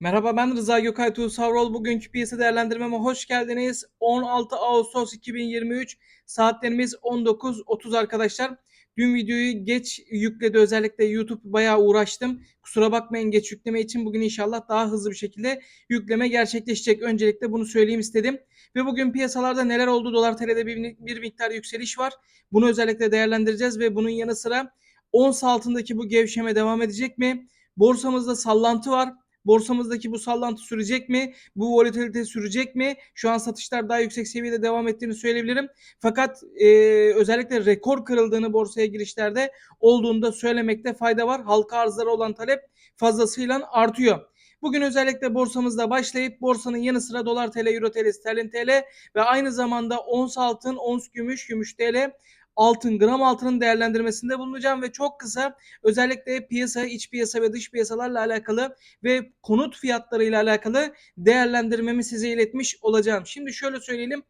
Merhaba ben Rıza Gökay Tuğsavrol. Bugünkü piyasa değerlendirmeme hoş geldiniz. 16 Ağustos 2023 saatlerimiz 19.30 arkadaşlar. Dün videoyu geç yükledi özellikle YouTube bayağı uğraştım. Kusura bakmayın geç yükleme için bugün inşallah daha hızlı bir şekilde yükleme gerçekleşecek. Öncelikle bunu söyleyeyim istedim. Ve bugün piyasalarda neler oldu? Dolar TL'de bir, bir miktar yükseliş var. Bunu özellikle değerlendireceğiz ve bunun yanı sıra ons altındaki bu gevşeme devam edecek mi? Borsamızda sallantı var. Borsamızdaki bu sallantı sürecek mi? Bu volatilite sürecek mi? Şu an satışlar daha yüksek seviyede devam ettiğini söyleyebilirim. Fakat e, özellikle rekor kırıldığını borsaya girişlerde olduğunu da söylemekte fayda var. Halka arzlara olan talep fazlasıyla artıyor. Bugün özellikle borsamızda başlayıp borsanın yanı sıra dolar TL, euro TL, sterlin TL ve aynı zamanda ons altın, ons gümüş, gümüş TL altın, gram altının değerlendirmesinde bulunacağım ve çok kısa özellikle piyasa, iç piyasa ve dış piyasalarla alakalı ve konut fiyatlarıyla alakalı değerlendirmemi size iletmiş olacağım. Şimdi şöyle söyleyelim.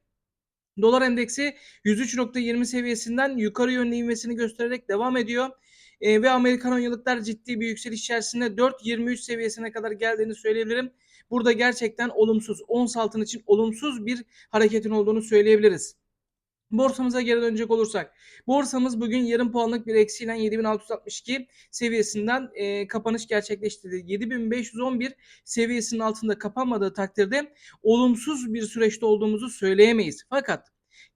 Dolar endeksi 103.20 seviyesinden yukarı yönlü inmesini göstererek devam ediyor. E, ve Amerikan 10 yıllıklar ciddi bir yükseliş içerisinde 4.23 seviyesine kadar geldiğini söyleyebilirim. Burada gerçekten olumsuz, ons altın için olumsuz bir hareketin olduğunu söyleyebiliriz. Borsamıza geri dönecek olursak. Borsamız bugün yarım puanlık bir eksiyle 7662 seviyesinden e, kapanış gerçekleştirdi. 7511 seviyesinin altında kapanmadığı takdirde olumsuz bir süreçte olduğumuzu söyleyemeyiz. Fakat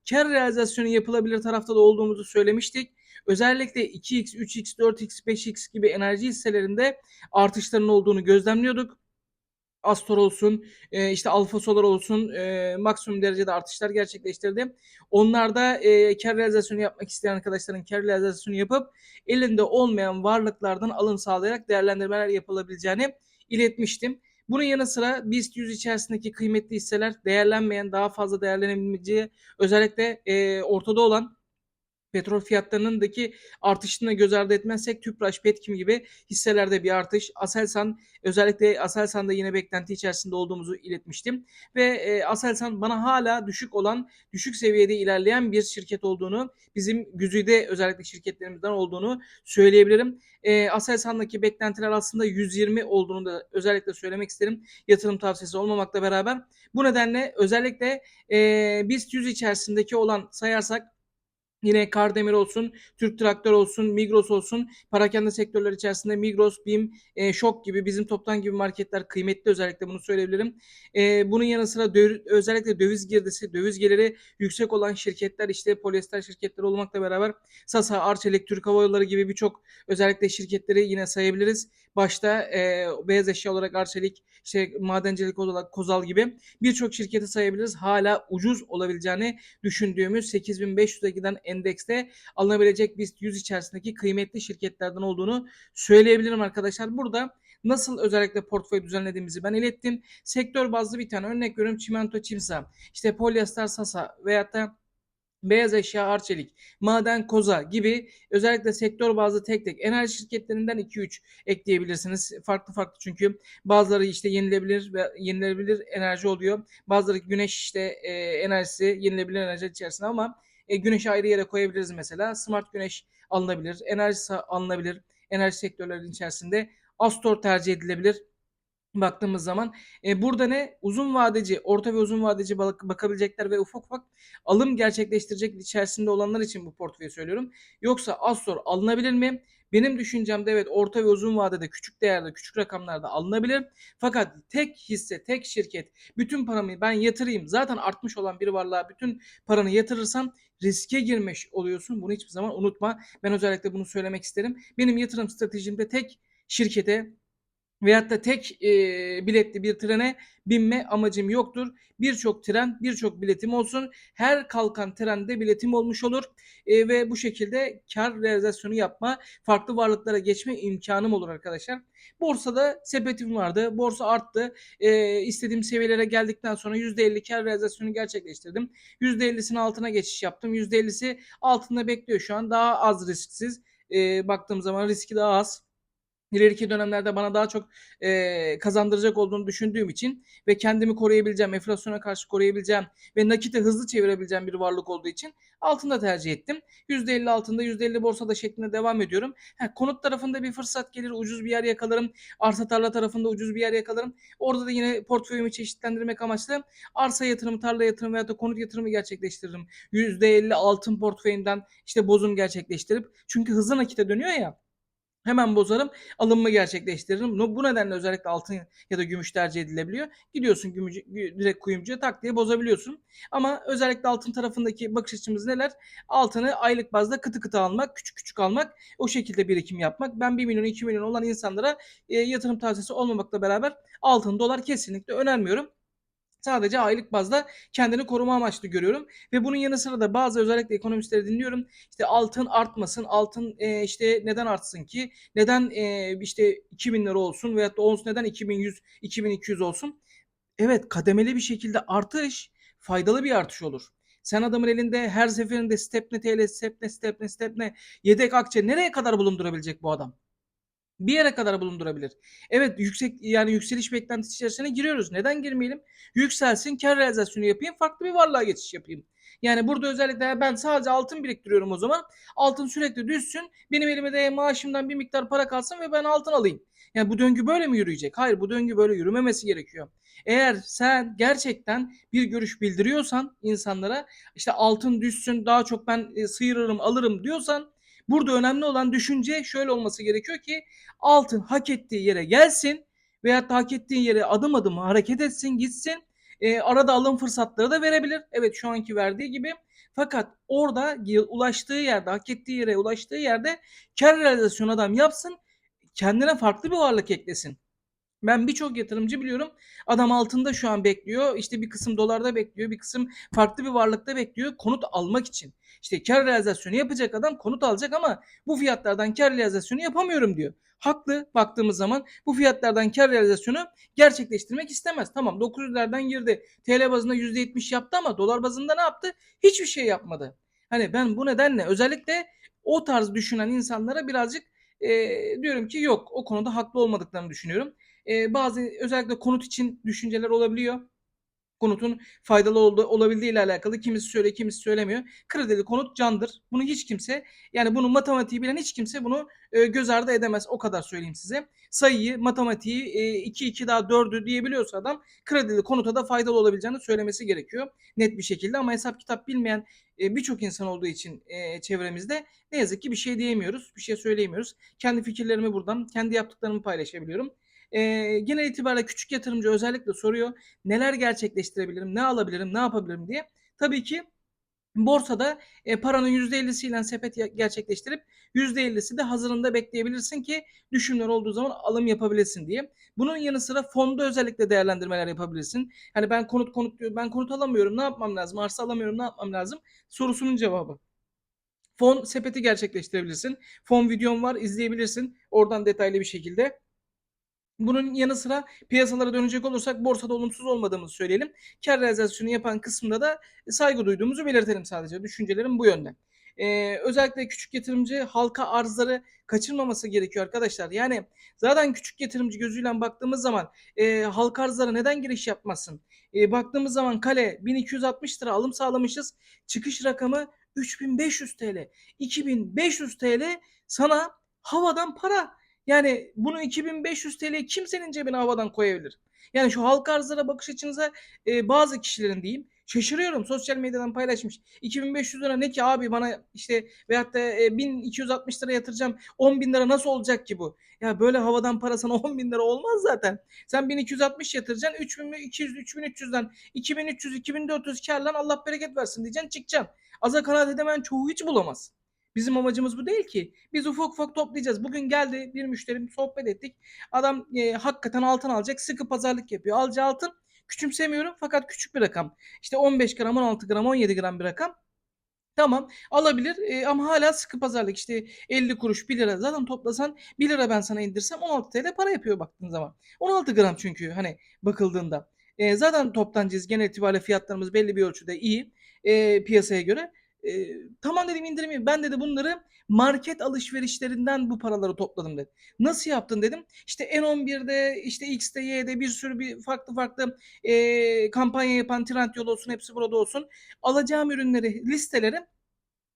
kar realizasyonu yapılabilir tarafta da olduğumuzu söylemiştik. Özellikle 2x, 3x, 4x, 5x gibi enerji hisselerinde artışların olduğunu gözlemliyorduk. Astor olsun, e, işte Alfa Solar olsun e, maksimum derecede artışlar gerçekleştirdi. Onlar da e, kar realizasyonu yapmak isteyen arkadaşların kar realizasyonu yapıp elinde olmayan varlıklardan alım sağlayarak değerlendirmeler yapılabileceğini iletmiştim. Bunun yanı sıra BIST 100 içerisindeki kıymetli hisseler değerlenmeyen, daha fazla değerlenebileceği özellikle e, ortada olan petrol fiyatlarındaki artışını göz ardı etmezsek Tüpraş, Petkim gibi hisselerde bir artış. Aselsan özellikle Aselsan'da yine beklenti içerisinde olduğumuzu iletmiştim. Ve e, Aselsan bana hala düşük olan, düşük seviyede ilerleyen bir şirket olduğunu, bizim güzide özellikle şirketlerimizden olduğunu söyleyebilirim. E, Aselsan'daki beklentiler aslında 120 olduğunu da özellikle söylemek isterim. Yatırım tavsiyesi olmamakla beraber. Bu nedenle özellikle e, BIST 100 içerisindeki olan sayarsak Yine Kardemir olsun, Türk Traktör olsun, Migros olsun, parakende sektörler içerisinde Migros, BİM, e, Şok gibi bizim toptan gibi marketler kıymetli özellikle bunu söyleyebilirim. E, bunun yanı sıra döv, özellikle döviz girdisi, döviz geliri yüksek olan şirketler işte polyester şirketleri olmakla beraber Sasa, Arçelik, Türk Hava Yolları gibi birçok özellikle şirketleri yine sayabiliriz. Başta e, beyaz eşya olarak Arçelik, işte madencilik olarak Kozal gibi birçok şirketi sayabiliriz. Hala ucuz olabileceğini düşündüğümüz 8500'e giden endekste alınabilecek BIST 100 içerisindeki kıymetli şirketlerden olduğunu söyleyebilirim arkadaşlar. Burada nasıl özellikle portföy düzenlediğimizi ben ilettim. Sektör bazlı bir tane örnek veriyorum. Çimento Çimsa, işte polyester Sasa veyahut da Beyaz eşya Arçelik, maden koza gibi özellikle sektör bazlı tek tek enerji şirketlerinden 2-3 ekleyebilirsiniz. Farklı farklı çünkü bazıları işte yenilebilir ve yenilebilir enerji oluyor. Bazıları güneş işte e, enerjisi yenilebilir enerji içerisinde ama e, güneşi ayrı yere koyabiliriz mesela. Smart güneş alınabilir, enerji alınabilir. Enerji sektörlerinin içerisinde Astor tercih edilebilir baktığımız zaman e, burada ne uzun vadeci, orta ve uzun vadeci bak bakabilecekler ve ufak ufak alım gerçekleştirecek içerisinde olanlar için bu portföyü söylüyorum. Yoksa Astor alınabilir mi? Benim düşüncemde evet orta ve uzun vadede küçük değerde, küçük rakamlarda alınabilir. Fakat tek hisse, tek şirket, bütün paramı ben yatırayım. Zaten artmış olan bir varlığa bütün paranı yatırırsam riske girmiş oluyorsun. Bunu hiçbir zaman unutma. Ben özellikle bunu söylemek isterim. Benim yatırım stratejimde tek şirkete veyahut da tek e, biletli bir trene binme amacım yoktur. Birçok tren, birçok biletim olsun. Her kalkan trende biletim olmuş olur e, ve bu şekilde kar realizasyonu yapma, farklı varlıklara geçme imkanım olur arkadaşlar. Borsada sepetim vardı. Borsa arttı. E, istediğim seviyelere geldikten sonra %50 kar realizasyonu gerçekleştirdim. %50'sinin altına geçiş yaptım. %50'si altında bekliyor şu an. Daha az risksiz. E, baktığım zaman riski daha az ileriki dönemlerde bana daha çok e, kazandıracak olduğunu düşündüğüm için ve kendimi koruyabileceğim, enflasyona karşı koruyabileceğim ve nakite hızlı çevirebileceğim bir varlık olduğu için altında tercih ettim. %50 altında, %50 borsada şeklinde devam ediyorum. Ha, konut tarafında bir fırsat gelir, ucuz bir yer yakalarım. Arsa tarla tarafında ucuz bir yer yakalarım. Orada da yine portföyümü çeşitlendirmek amaçlı arsa yatırımı, tarla yatırımı veya da konut yatırımı gerçekleştiririm. %50 altın portföyümden işte bozum gerçekleştirip çünkü hızlı nakite dönüyor ya Hemen bozarım, alımımı gerçekleştiririm. Bu nedenle özellikle altın ya da gümüş tercih edilebiliyor. Gidiyorsun gümüş, direkt kuyumcuya tak diye bozabiliyorsun. Ama özellikle altın tarafındaki bakış açımız neler? Altını aylık bazda kıtı kıtı almak, küçük küçük almak, o şekilde birikim yapmak. Ben 1 milyon 2 milyon olan insanlara e, yatırım tavsiyesi olmamakla beraber altın, dolar kesinlikle önermiyorum. Sadece aylık bazda kendini koruma amaçlı görüyorum ve bunun yanı sıra da bazı özellikle ekonomistleri dinliyorum. İşte altın artmasın, altın e, işte neden artsın ki? Neden e, işte 2000 lira olsun veyahut da ons neden 2100, 2200 olsun? Evet, kademeli bir şekilde artış faydalı bir artış olur. Sen adamın elinde her seferinde stepne TL, stepne, stepne, stepne, yedek akçe nereye kadar bulundurabilecek bu adam? Bir yere kadar bulundurabilir. Evet yüksek yani yükseliş beklentisi içerisine giriyoruz. Neden girmeyelim? Yükselsin, kar realizasyonu yapayım, farklı bir varlığa geçiş yapayım. Yani burada özellikle ben sadece altın biriktiriyorum o zaman. Altın sürekli düşsün. Benim elime de maaşımdan bir miktar para kalsın ve ben altın alayım. Yani bu döngü böyle mi yürüyecek? Hayır bu döngü böyle yürümemesi gerekiyor. Eğer sen gerçekten bir görüş bildiriyorsan insanlara işte altın düşsün daha çok ben e, sıyırırım alırım diyorsan Burada önemli olan düşünce şöyle olması gerekiyor ki altın hak ettiği yere gelsin veyahut da hak ettiği yere adım adım hareket etsin gitsin. E, arada alım fırsatları da verebilir. Evet şu anki verdiği gibi. Fakat orada ulaştığı yerde, hak ettiği yere ulaştığı yerde kar realizasyon adam yapsın. Kendine farklı bir varlık eklesin. Ben birçok yatırımcı biliyorum. Adam altında şu an bekliyor. İşte bir kısım dolarda bekliyor. Bir kısım farklı bir varlıkta bekliyor. Konut almak için. İşte kar realizasyonu yapacak adam konut alacak ama bu fiyatlardan kar realizasyonu yapamıyorum diyor. Haklı baktığımız zaman bu fiyatlardan kar realizasyonu gerçekleştirmek istemez. Tamam 900'lerden girdi. TL bazında %70 yaptı ama dolar bazında ne yaptı? Hiçbir şey yapmadı. Hani ben bu nedenle özellikle o tarz düşünen insanlara birazcık e, diyorum ki yok o konuda haklı olmadıklarını düşünüyorum. E, bazı özellikle konut için düşünceler olabiliyor konutun faydalı olduğu, olabildiği ile alakalı kimisi söylüyor, kimisi söylemiyor. Kredili konut candır. Bunu hiç kimse yani bunu matematiği bilen hiç kimse bunu e, göz ardı edemez. O kadar söyleyeyim size. Sayıyı, matematiği e, 2 2 daha 4'ü diyebiliyorsa adam kredili konuta da faydalı olabileceğini söylemesi gerekiyor. Net bir şekilde ama hesap kitap bilmeyen e, birçok insan olduğu için e, çevremizde ne yazık ki bir şey diyemiyoruz. Bir şey söyleyemiyoruz. Kendi fikirlerimi buradan, kendi yaptıklarımı paylaşabiliyorum. E, genel itibariyle küçük yatırımcı özellikle soruyor. Neler gerçekleştirebilirim, ne alabilirim, ne yapabilirim diye. Tabii ki borsada e, paranın %50'siyle sepet gerçekleştirip %50'si de hazırında bekleyebilirsin ki düşümler olduğu zaman alım yapabilesin diye. Bunun yanı sıra fonda özellikle değerlendirmeler yapabilirsin. Hani ben konut konut diyor, ben konut alamıyorum, ne yapmam lazım? Arsa alamıyorum, ne yapmam lazım? Sorusunun cevabı. Fon sepeti gerçekleştirebilirsin. Fon videom var, izleyebilirsin. Oradan detaylı bir şekilde. Bunun yanı sıra piyasalara dönecek olursak borsada olumsuz olmadığımızı söyleyelim. Kar realizasyonu yapan kısmında da saygı duyduğumuzu belirtelim sadece. Düşüncelerim bu yönde. Ee, özellikle küçük yatırımcı halka arzları kaçırmaması gerekiyor arkadaşlar. Yani zaten küçük yatırımcı gözüyle baktığımız zaman e, halka arzlara neden giriş yapmasın? E, baktığımız zaman kale 1260 lira alım sağlamışız. Çıkış rakamı 3500 TL. 2500 TL sana havadan para. Yani bunu 2500 TL kimsenin cebine havadan koyabilir. Yani şu halka arzlara bakış açınıza e, bazı kişilerin diyeyim şaşırıyorum sosyal medyadan paylaşmış. 2500 lira ne ki abi bana işte veyahut da e, 1260 lira yatıracağım 10 bin lira nasıl olacak ki bu? Ya böyle havadan para sana 10 bin lira olmaz zaten. Sen 1260 yatıracaksın 3200 3300'den 2300 2400 karlan Allah bereket versin diyeceksin çıkacaksın. Aza kanaat edemeyen çoğu hiç bulamaz. Bizim amacımız bu değil ki. Biz ufak ufak toplayacağız. Bugün geldi bir müşterim sohbet ettik. Adam e, hakikaten altın alacak. Sıkı pazarlık yapıyor. Alacağı altın küçümsemiyorum fakat küçük bir rakam. İşte 15 gram, 16 gram, 17 gram bir rakam. Tamam alabilir e, ama hala sıkı pazarlık işte 50 kuruş 1 lira zaten toplasan 1 lira ben sana indirsem 16 TL para yapıyor baktığın zaman. 16 gram çünkü hani bakıldığında. E, zaten toptancıyız genel itibariyle fiyatlarımız belli bir ölçüde iyi e, piyasaya göre. Eee, tamam dedim indirim yap ben dedi bunları market alışverişlerinden bu paraları topladım dedi. Nasıl yaptın dedim. İşte N11'de, işte X'te, Y'de bir sürü bir farklı farklı, eee, kampanya yapan Trendyol olsun, hepsi burada olsun. Alacağım ürünleri, listeleri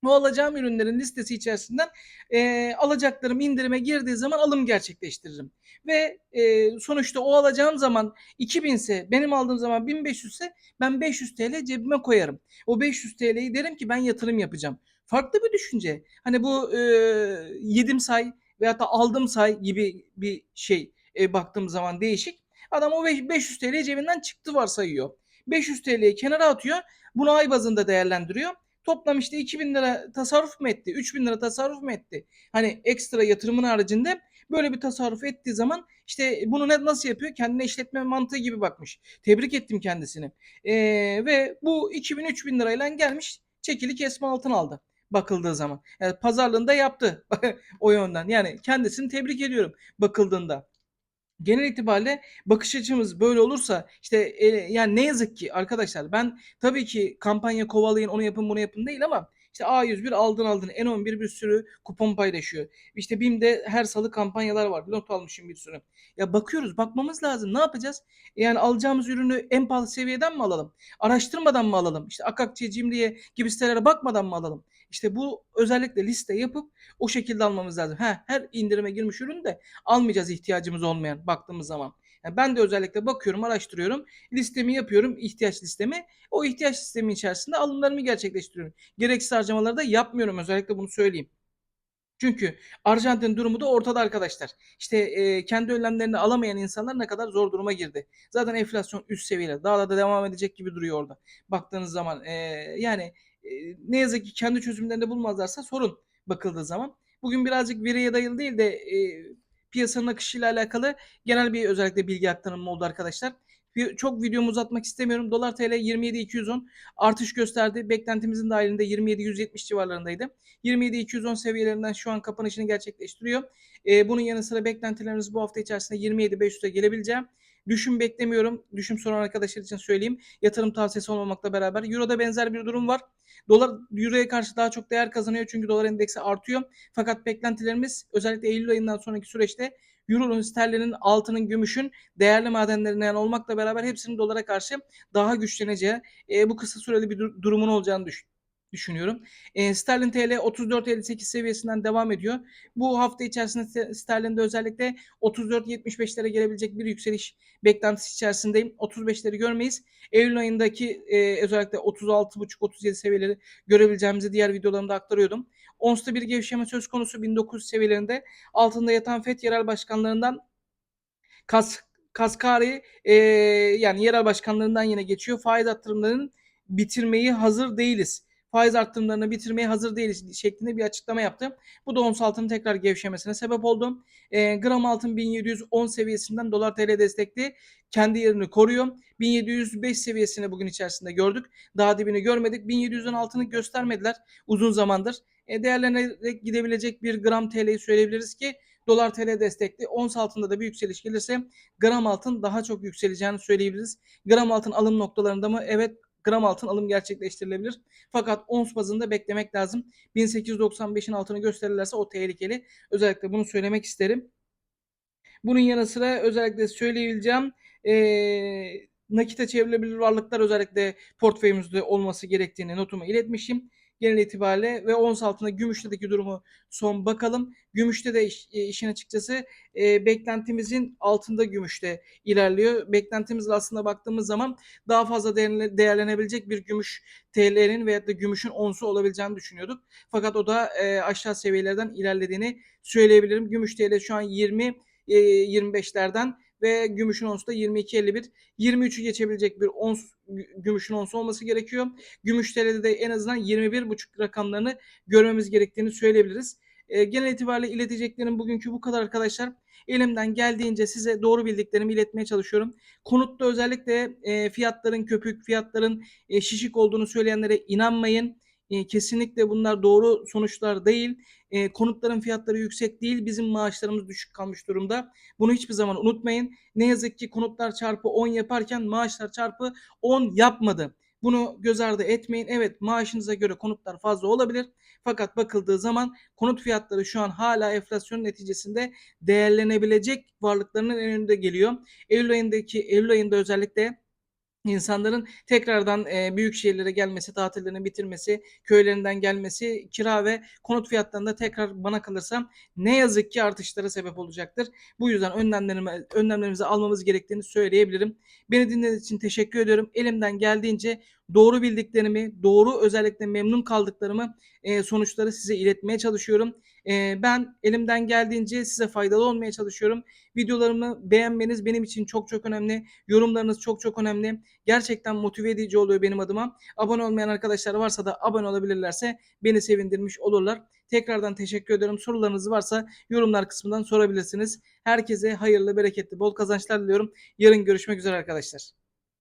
bu alacağım ürünlerin listesi içerisinden, eee, alacaklarım indirime girdiği zaman alım gerçekleştiririm ve, eee, sonuçta o alacağım zaman 2000'se benim aldığım zaman 1500'se ben 500 TL cebime koyarım. O 500 TL'yi derim ki ben yatırım yapacağım. Farklı bir düşünce. Hani bu, eee, yedim say veyahut da aldım say gibi bir şey, eee, baktığım zaman değişik. Adam o beş 500 TL cebinden çıktı varsayıyor. 500 TL'yi kenara atıyor. Bunu ay bazında değerlendiriyor. Toplam işte 2000 lira tasarruf mu etti? 3000 lira tasarruf mu etti? Hani ekstra yatırımın haricinde böyle bir tasarruf ettiği zaman işte bunu ne, nasıl yapıyor? Kendine işletme mantığı gibi bakmış. Tebrik ettim kendisini. Ee, ve bu 2000-3000 lirayla gelmiş çekili kesme altın aldı bakıldığı zaman. Yani pazarlığında yaptı o yönden. Yani kendisini tebrik ediyorum bakıldığında genel itibariyle bakış açımız böyle olursa işte e, yani ne yazık ki arkadaşlar ben tabii ki kampanya kovalayın onu yapın bunu yapın değil ama işte A101 aldın aldın N11 bir sürü kupon paylaşıyor. İşte BİM'de her salı kampanyalar var. Not almışım bir sürü. Ya bakıyoruz bakmamız lazım. Ne yapacağız? Yani alacağımız ürünü en pahalı seviyeden mi alalım? Araştırmadan mı alalım? İşte Akakçe, Cimriye gibi sitelere bakmadan mı alalım? İşte bu özellikle liste yapıp o şekilde almamız lazım. Ha, her indirime girmiş ürünü de almayacağız ihtiyacımız olmayan baktığımız zaman. Yani ben de özellikle bakıyorum, araştırıyorum, listemi yapıyorum, ihtiyaç listemi. O ihtiyaç listemi içerisinde alımlarımı gerçekleştiriyorum. Gereksiz harcamaları da yapmıyorum özellikle bunu söyleyeyim. Çünkü Arjantin durumu da ortada arkadaşlar. İşte e, kendi önlemlerini alamayan insanlar ne kadar zor duruma girdi. Zaten enflasyon üst seviyede. Daha da devam edecek gibi duruyor orada. Baktığınız zaman e, yani e, ne yazık ki kendi çözümlerini bulmazlarsa sorun bakıldığı zaman. Bugün birazcık veriye dayalı değil de e, piyasanın akışıyla alakalı genel bir özellikle bilgi aktarımı oldu arkadaşlar. Çok videomu uzatmak istemiyorum. Dolar TL 27.210 artış gösterdi. Beklentimizin dahilinde 27.170 civarlarındaydı. 27.210 seviyelerinden şu an kapanışını gerçekleştiriyor. E, bunun yanı sıra beklentilerimiz bu hafta içerisinde 27.500'e gelebileceğim. Düşüm beklemiyorum. Düşüm soran arkadaşlar için söyleyeyim. Yatırım tavsiyesi olmamakla beraber. Euro'da benzer bir durum var. Dolar Euro'ya karşı daha çok değer kazanıyor çünkü dolar endeksi artıyor. Fakat beklentilerimiz özellikle Eylül ayından sonraki süreçte Euro'nun, sterlinin, altının, gümüşün, değerli madenlerinden olmakla beraber hepsinin dolara karşı daha güçleneceği, e, bu kısa süreli bir dur- durumun olacağını düşün düşünüyorum. E, sterlin TL 34.58 seviyesinden devam ediyor. Bu hafta içerisinde sterlinde özellikle 34.75'lere gelebilecek bir yükseliş beklentisi içerisindeyim. 35'leri görmeyiz. Eylül ayındaki e, özellikle 36.5-37 seviyeleri görebileceğimizi diğer videolarımda aktarıyordum. Ons'ta bir gevşeme söz konusu 1900 seviyelerinde altında yatan FED yerel başkanlarından Kas Kaskari e, yani yerel başkanlarından yine geçiyor. Faiz arttırımlarının bitirmeyi hazır değiliz faiz arttırımlarını bitirmeye hazır değiliz şeklinde bir açıklama yaptı. Bu da ons altının tekrar gevşemesine sebep oldu. E, gram altın 1710 seviyesinden dolar TL destekli kendi yerini koruyor. 1705 seviyesini bugün içerisinde gördük. Daha dibini görmedik. 1710 altını göstermediler uzun zamandır. E, değerlenerek gidebilecek bir gram TL'yi söyleyebiliriz ki dolar TL destekli. Ons altında da bir yükseliş gelirse gram altın daha çok yükseleceğini söyleyebiliriz. Gram altın alım noktalarında mı? Evet gram altın alım gerçekleştirilebilir. Fakat ons bazında beklemek lazım. 1895'in altını gösterirlerse o tehlikeli. Özellikle bunu söylemek isterim. Bunun yanı sıra özellikle söyleyebileceğim ee, nakite çevrilebilir varlıklar özellikle portföyümüzde olması gerektiğini notumu iletmişim genel itibariyle ve ons altında gümüşteki durumu son bakalım. Gümüşte de iş, e, işin açıkçası e, beklentimizin altında gümüşte ilerliyor. Beklentimizle aslında baktığımız zaman daha fazla değerlenebilecek bir gümüş TL'nin veya da gümüşün onsu olabileceğini düşünüyorduk. Fakat o da e, aşağı seviyelerden ilerlediğini söyleyebilirim. Gümüş TL şu an 20 e, 25'lerden ve gümüşün onsu da 22.51. 23'ü geçebilecek bir ons gümüşün onsu olması gerekiyor. Gümüş TL'de de en azından 21.5 rakamlarını görmemiz gerektiğini söyleyebiliriz. E, genel itibariyle ileteceklerim bugünkü bu kadar arkadaşlar. Elimden geldiğince size doğru bildiklerimi iletmeye çalışıyorum. Konutta özellikle e, fiyatların köpük, fiyatların e, şişik olduğunu söyleyenlere inanmayın. E, kesinlikle bunlar doğru sonuçlar değil. E, konutların fiyatları yüksek değil. Bizim maaşlarımız düşük kalmış durumda. Bunu hiçbir zaman unutmayın. Ne yazık ki konutlar çarpı 10 yaparken maaşlar çarpı 10 yapmadı. Bunu göz ardı etmeyin. Evet maaşınıza göre konutlar fazla olabilir. Fakat bakıldığı zaman konut fiyatları şu an hala enflasyon neticesinde değerlenebilecek varlıklarının en önünde geliyor. Eylül ayındaki Eylül ayında özellikle İnsanların tekrardan e, büyük şehirlere gelmesi, tatillerini bitirmesi, köylerinden gelmesi, kira ve konut fiyatlarında tekrar bana kalırsa ne yazık ki artışlara sebep olacaktır. Bu yüzden önlemlerimi, önlemlerimizi almamız gerektiğini söyleyebilirim. Beni dinlediğiniz için teşekkür ediyorum. Elimden geldiğince doğru bildiklerimi, doğru özellikle memnun kaldıklarımı e, sonuçları size iletmeye çalışıyorum. Ben elimden geldiğince size faydalı olmaya çalışıyorum. Videolarımı beğenmeniz benim için çok çok önemli. Yorumlarınız çok çok önemli. Gerçekten motive edici oluyor benim adıma. Abone olmayan arkadaşlar varsa da abone olabilirlerse beni sevindirmiş olurlar. Tekrardan teşekkür ediyorum. Sorularınız varsa yorumlar kısmından sorabilirsiniz. Herkese hayırlı, bereketli, bol kazançlar diliyorum. Yarın görüşmek üzere arkadaşlar.